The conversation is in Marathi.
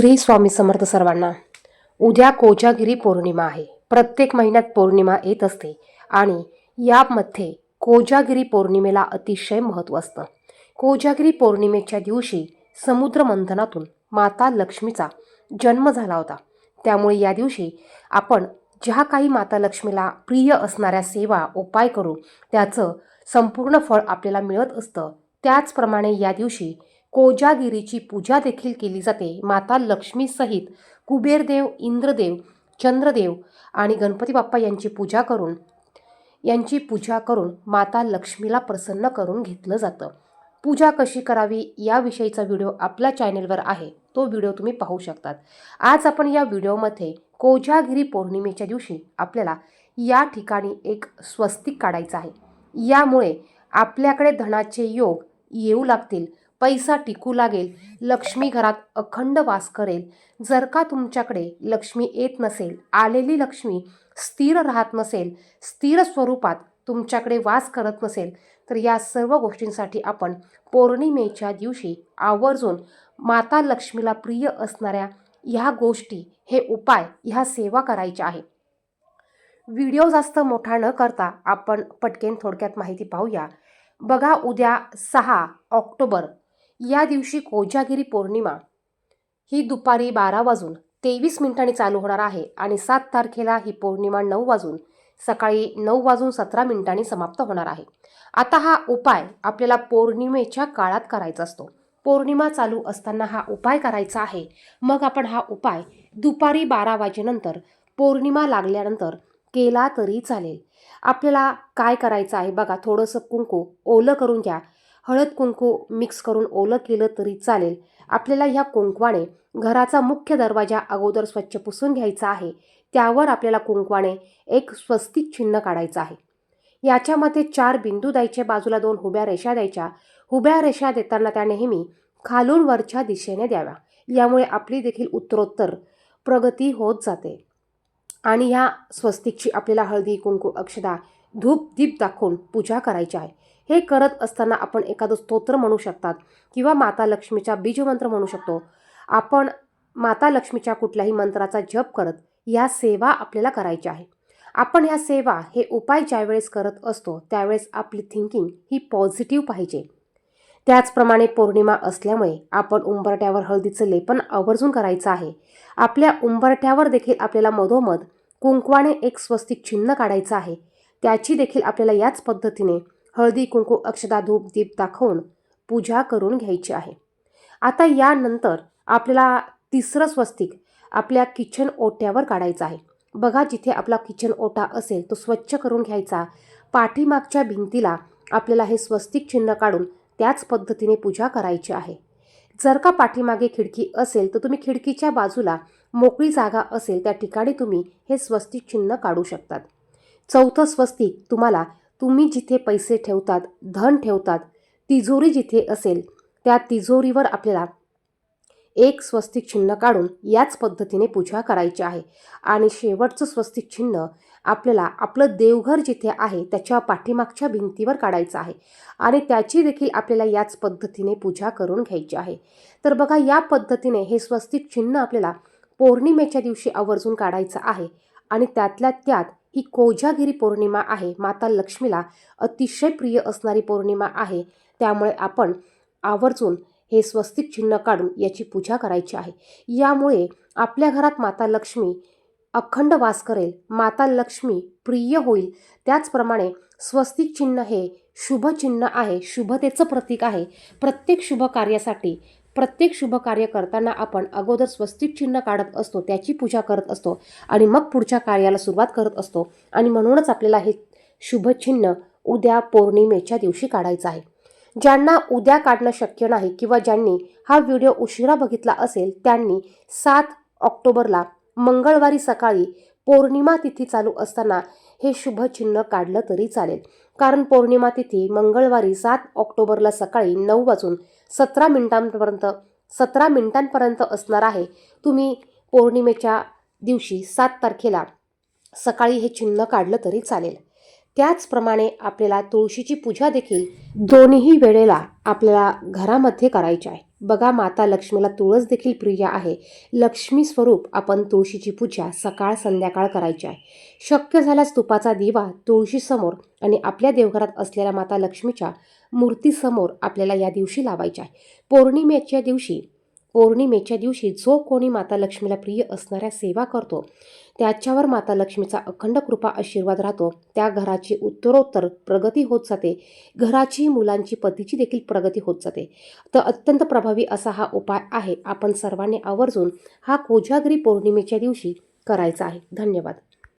श्री स्वामी समर्थ सर्वांना. उद्या कोजागिरी पौर्णिमा आहे. प्रत्येक महिन्यात पौर्णिमा येत असते आणि यामध्ये कोजागिरी पौर्णिमेला अतिशय महत्त्व असतं. कोजागिरी पौर्णिमेच्या दिवशी समुद्र मंथनातून माता लक्ष्मीचा जन्म झाला होता. त्यामुळे या दिवशी आपण ज्या काही माता लक्ष्मीला प्रिय असणाऱ्या सेवा उपाय करू त्याचं संपूर्ण फळ आपल्याला मिळत असतं त्याचप्रमाणे या दिवशी कोजागिरीची पूजा देखील केली जाते. माता लक्ष्मीसहित कुबेरदेव इंद्रदेव चंद्रदेव आणि गणपती बाप्पा यांची पूजा करून यांची पूजा करून माता लक्ष्मीला प्रसन्न करून घेतलं जातं. पूजा कशी करावी याविषयीचा व्हिडिओ आपल्या चॅनेलवर आहे. तो व्हिडिओ तुम्ही पाहू शकतात. आज आपण या व्हिडिओमध्ये कोजागिरी पौर्णिमेच्या दिवशी आपल्याला या ठिकाणी एक स्वस्तिक काढायचं आहे. यामुळे आपल्याकडे धनाचे योग येऊ लागतील. पैसा टिकू लागेल. लक्ष्मी घरात अखंड वास करेल. जर का तुमच्याकडे लक्ष्मी येत नसेल आलेली लक्ष्मी स्थिर राहत नसेल स्थिर स्वरूपात तुमच्याकडे वास करत नसेल तर या सर्व गोष्टींसाठी आपण पौर्णिमेच्या दिवशी आवर्जून माता लक्ष्मीला प्रिय असणाऱ्या ह्या गोष्टी हे उपाय ह्या सेवा करायच्या आहे व्हिडिओ जास्त मोठा न करता आपण पटकेन थोडक्यात माहिती पाहूया. बघा उद्या सहा ऑक्टोबर या दिवशी कोजागिरी पौर्णिमा. ही दुपारी बारा वाजून तेवीस मिनिटांनी चालू होणार आहे आणि सात तारखेला ही पौर्णिमा नऊ वाजून सकाळी नऊ वाजून सतरा मिनिटांनी समाप्त होणार आहे. आता हा उपाय आपल्याला पौर्णिमेच्या काळात करायचा असतो. पौर्णिमा चालू असताना हा उपाय करायचा आहे. मग आपण हा उपाय दुपारी बारा वाजेनंतर पौर्णिमा लागल्यानंतर केला तरी चालेल. आपल्याला काय करायचं आहे? बघा थोडंसं कुंकू ओलं करून घ्या. हळद कुंकू मिक्स करून ओलं केलं तरी चालेल. आपल्याला ह्या कुंकवाने घराचा मुख्य दरवाजा अगोदर स्वच्छ पुसून घ्यायचा आहे. त्यावर आपल्याला कुंकवाने एक स्वस्तिक चिन्ह काढायचं आहे. याच्यामध्ये चार बिंदू द्यायचे बाजूला दोन हुब्या रेषा द्यायच्या. हुब्या रेषा देताना त्या नेहमी खालून वरच्या दिशेने द्याव्या. यामुळे आपली देखील उत्तरोत्तर प्रगती होत जाते. आणि ह्या स्वस्तिकची आपल्याला हळदी कुंकू अक्षदा धूप दीप दाखवून पूजा करायची आहे. हे करत असताना आपण एखादं स्तोत्र म्हणू शकतात किंवा माता लक्ष्मीचा बीजमंत्र म्हणू शकतो. आपण माता लक्ष्मीच्या कुठल्याही मंत्राचा जप करत या सेवा आपल्याला करायच्या आहे. आपण ह्या सेवा हे उपाय ज्यावेळेस करत असतो त्यावेळेस आपली थिंकिंग ही पॉझिटिव्ह पाहिजे. त्याचप्रमाणे पौर्णिमा असल्यामुळे आपण उंबरट्यावर हळदीचं लेपन आवर्जून करायचं आहे. आपल्या उंबरठ्यावर देखील आपल्याला मधोमध कुंकवाने एक स्वस्तिक चिन्ह काढायचं आहे. त्याची देखील आपल्याला याच पद्धतीने हळदी कुंकू अक्षदा धूप दीप दाखवून पूजा करून घ्यायची आहे. आता यानंतर आपल्याला तिसरं स्वस्तिक आपल्या किचन ओट्यावर काढायचं आहे. बघा जिथे आपला किचन ओटा असेल तो स्वच्छ करून घ्यायचा. पाठीमागच्या भिंतीला आपल्याला हे स्वस्तिक चिन्ह काढून त्याच पद्धतीने पूजा करायची आहे. जर का पाठीमागे खिडकी असेल तर तुम्ही खिडकीच्या बाजूला मोकळी जागा असेल त्या ठिकाणी तुम्ही हे स्वस्तिक चिन्ह काढू शकतात. चौथं स्वस्तिक तुम्हाला तुम्ही जिथे पैसे ठेवतात धन ठेवतात तिजोरी जिथे असेल त्या तिजोरीवर आपल्याला एक स्वस्तिक चिन्ह काढून याच पद्धतीने पूजा करायची आहे. आणि शेवटचं स्वस्तिक चिन्ह आपल्याला आपलं देवघर जिथे आहे त्याच्या पाठीमागच्या भिंतीवर काढायचं आहे. आणि त्याची देखील आपल्याला याच पद्धतीने पूजा करून घ्यायची आहे. तर बघा या पद्धतीने हे स्वस्तिक चिन्ह आपल्याला पौर्णिमेच्या दिवशी आवर्जून काढायचं आहे. आणि त्यातल्या त्यात ही कोजागिरी पौर्णिमा आहे. माता लक्ष्मीला अतिशय प्रिय असणारी पौर्णिमा आहे. त्यामुळे आपण आवर्जून हे स्वस्तिक चिन्ह काढून याची पूजा करायची आहे. यामुळे आपल्या घरात माता लक्ष्मी अखंड वास करेल. माता लक्ष्मी प्रिय होईल. त्याचप्रमाणे स्वस्तिक चिन्ह हे शुभ चिन्ह आहे. शुभतेचं प्रतीक आहे. प्रत्येक शुभ कार्यासाठी प्रत्येक शुभ कार्य करताना आपण अगोदर स्वस्तिक चिन्ह काढत असतो त्याची पूजा करत असतो आणि मग पुढच्या कार्याला सुरुवात करत असतो. आणि म्हणूनच आपल्याला हे शुभचिन्ह उद्या पौर्णिमेच्या दिवशी काढायचं आहे. ज्यांना उद्या काढणं शक्य नाही किंवा ज्यांनी हा व्हिडिओ उशिरा बघितला असेल त्यांनी सात ऑक्टोबरला मंगळवारी सकाळी पौर्णिमा तिथी चालू असताना हे शुभ चिन्ह काढलं तरी चालेल. कारण पौर्णिमा तिथी मंगळवारी सात ऑक्टोबरला सकाळी नऊ वाजून सतरा मिनिटांपर्यंत सतरा मिनिटांपर्यंत असणार आहे. तुम्ही पौर्णिमेच्या दिवशी सात तारखेला सकाळी हे चिन्ह काढलं तरी चालेल. त्याचप्रमाणे आपल्याला तुळशीची पूजा देखील दोन्ही वेळेला आपल्याला घरामध्ये करायची आहे. बघा माता लक्ष्मीला तुळस देखील प्रिय आहे. लक्ष्मी स्वरूप आपण तुळशीची पूजा सकाळ संध्याकाळ करायची आहे. शक्य झाल्यास तुपाचा दिवा तुळशीसमोर आणि आपल्या देवघरात असलेल्या माता लक्ष्मीच्या मूर्तीसमोर आपल्याला या दिवशी लावायच्या आहे. पौर्णिमेच्या दिवशी पौर्णिमेच्या दिवशी जो कोणी माता लक्ष्मीला प्रिय असणाऱ्या सेवा करतो त्याच्यावर माता लक्ष्मीचा अखंड कृपा आशीर्वाद राहतो. त्या घराची उत्तरोत्तर प्रगती होत जाते. घराची मुलांची पतीची देखील प्रगती होत जाते. तर अत्यंत प्रभावी असा हा उपाय आहे. आपण सर्वांनी आवर्जून हा कोजागिरी पौर्णिमेच्या दिवशी करायचा आहे. धन्यवाद.